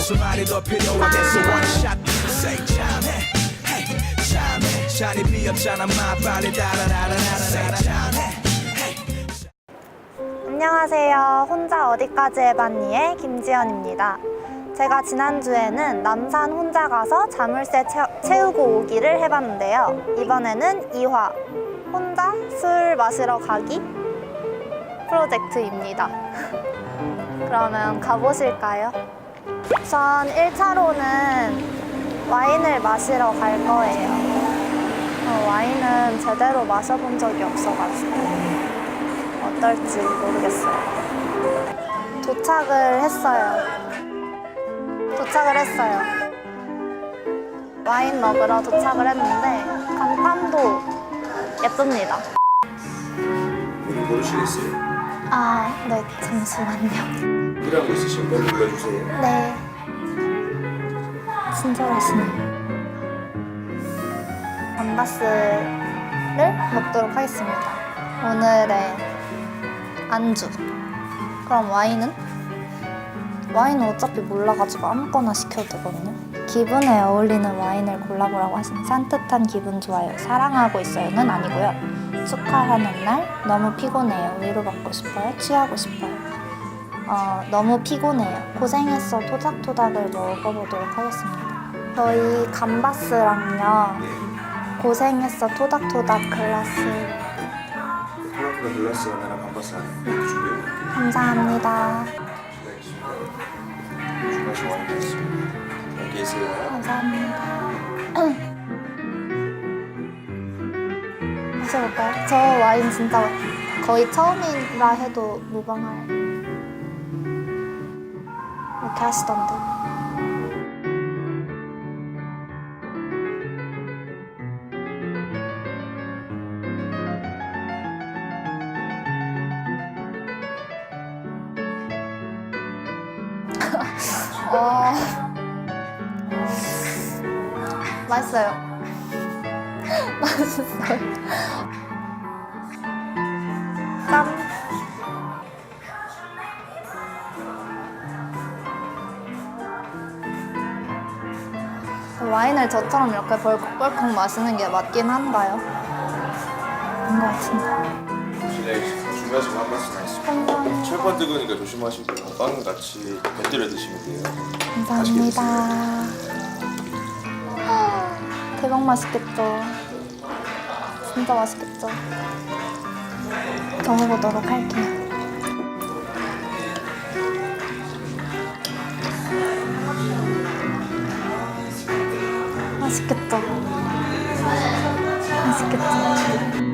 수많이 더 필요하겠어 shot say 잘해 hey 잘해 자리 비었잖아 마 빨리 달아달아달아 say 잘해 안녕하세요. 혼자 어디까지 해봤니의 김지연입니다. 제가 지난주에는 남산 혼자 가서 자물쇠 채- 채우고 오기를 해봤는데요. 이번에는 2화 혼자 술 마시러 가기 프로젝트입니다. 그러면 가보실까요? 우선 1차로는 와인을 마시러 갈 거예요. 어, 와인은 제대로 마셔본 적이 없어가지고. 어떨지 모르겠어요. 도착을 했어요. 도착을 했어요. 와인 먹으러 도착을 했는데 간판도 예쁩니다. 본인 고르시겠어요? 아, 네, 잠시만요. 거 있으시면 빨리 불러주세요. 네. 친절하시네. 감바스를 먹도록 하겠습니다. 오늘의 안주. 그럼 와인은? 와인은 어차피 몰라가지고 아무거나 시켜도 되거든요. 기분에 어울리는 와인을 골라보라고 하신 산뜻한 기분 좋아요. 사랑하고 있어요는 아니고요. 축하하는 날 너무 피곤해요. 위로받고 싶어요. 취하고 싶어요. 어, 너무 피곤해요. 고생했어. 토닥토닥을 먹어보도록 하겠습니다. 저희 감바스랑요. 고생했어. 토닥토닥 글라스. 코라코라 글라스 하나랑 감바스 준비해 볼게요. 감사합니다. 계세요. 감사합니다. 마셔볼까요? 저 와인 진짜 거의 처음이라 해도 무방할 이렇게 하시던데. 어... 맛있어요. 맛있어요. 짠. 와인을 저처럼 이렇게 벌컥벌컥 마시는 게 맞긴 한가요? 그런 것 같은데. 감바스 나 있습니다. 감사합니다. 철판 뜨거우니까 조심하시고요. 빵 같이 곁들여 드시면 돼요. 감사합니다. 아, 대박 맛있겠죠. 진짜 맛있겠죠. 경험해보도록 할게요. 맛있겠죠. 맛있겠죠.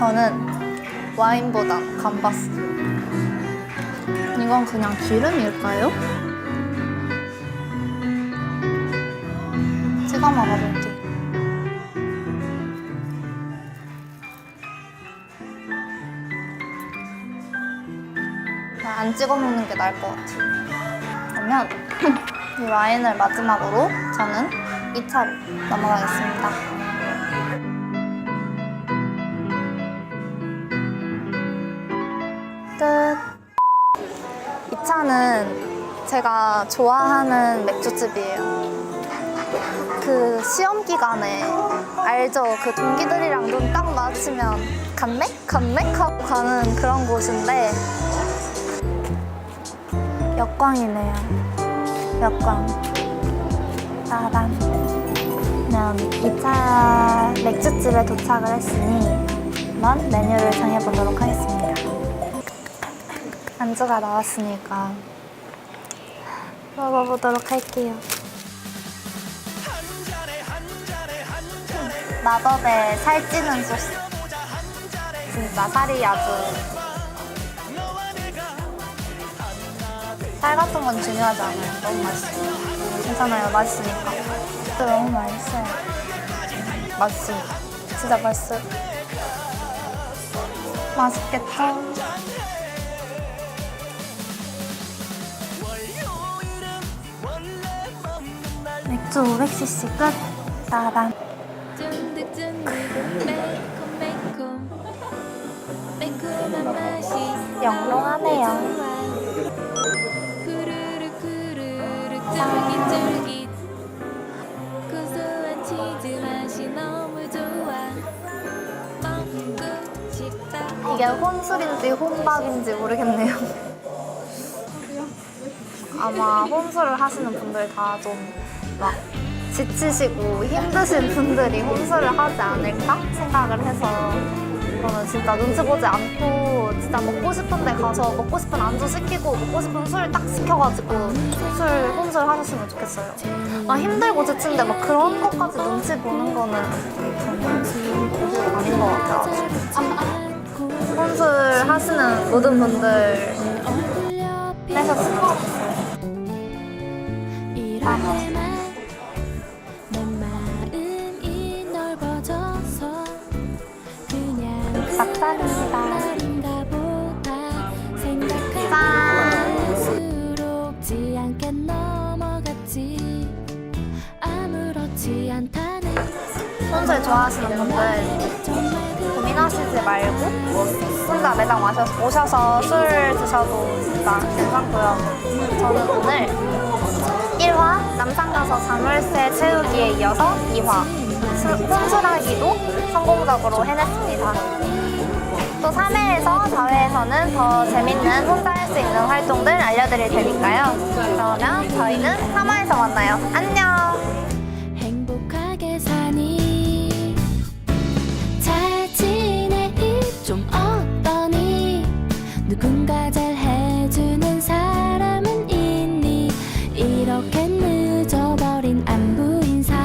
저는 와인보단 감바스. 이건 그냥 기름일까요? 찍어 먹어볼게요. 안 찍어 먹는 게 나을 것 같아요. 그러면 이 와인을 마지막으로 저는 2차로 넘어가겠습니다. 이 차는 제가 좋아하는 맥주집이에요. 그 시험 기간에 알죠? 그 동기들이랑 눈 딱 마주치면 간맥? 간맥? 하고 가는 그런 곳인데 역광이네요. 역광. 따단. 그러면 2차 맥주집에 도착을 했으니 한번 메뉴를 정해보도록 하겠습니다. 안주가 나왔으니까 먹어보도록 할게요. 마법의 살찌는 소스. 진짜 살이 아주 살 같은 건 중요하지 않아요. 너무 맛있어요. 괜찮아요. 맛있으니까. 진짜 너무 맛있어요. 맛있어 진짜 맛있어 맛있겠다. 4,500cc 끝. 따단. 영롱하네요. 아, 이게 혼술인지 혼밥인지 모르겠네요. 아마 혼술을 하시는 분들 다 좀 막 지치시고 힘드신 분들이 혼술을 하지 않을까 생각을 해서 저는 진짜 눈치 보지 않고 진짜 먹고 싶은데 가서 먹고 싶은 안주 시키고 먹고 싶은 술 딱 시켜가지고 술 혼술 하셨으면 좋겠어요. 아 힘들고 지친데 막 그런 것까지 눈치 보는 거는 저는 아닌 것 같아요. 혼술 하시는 모든 분들 어울려 빼셨으면 좋겠어요. 이 않다는 혼술 좋아하시는 분들 고민하시지 말고 혼자 매장 마셔, 오셔서 술 드셔도 진짜 괜찮고요. 저는 오늘 1화 남산 가서 자물쇠 채우기에 이어서 2화 혼술하기도 성공적으로 해냈습니다. 또 3회에서 4회에서는 더 재밌는 혼자 할 수 있는 활동들 알려드릴 테니까요. 그러면 저희는 3화에서 만나요. 안녕!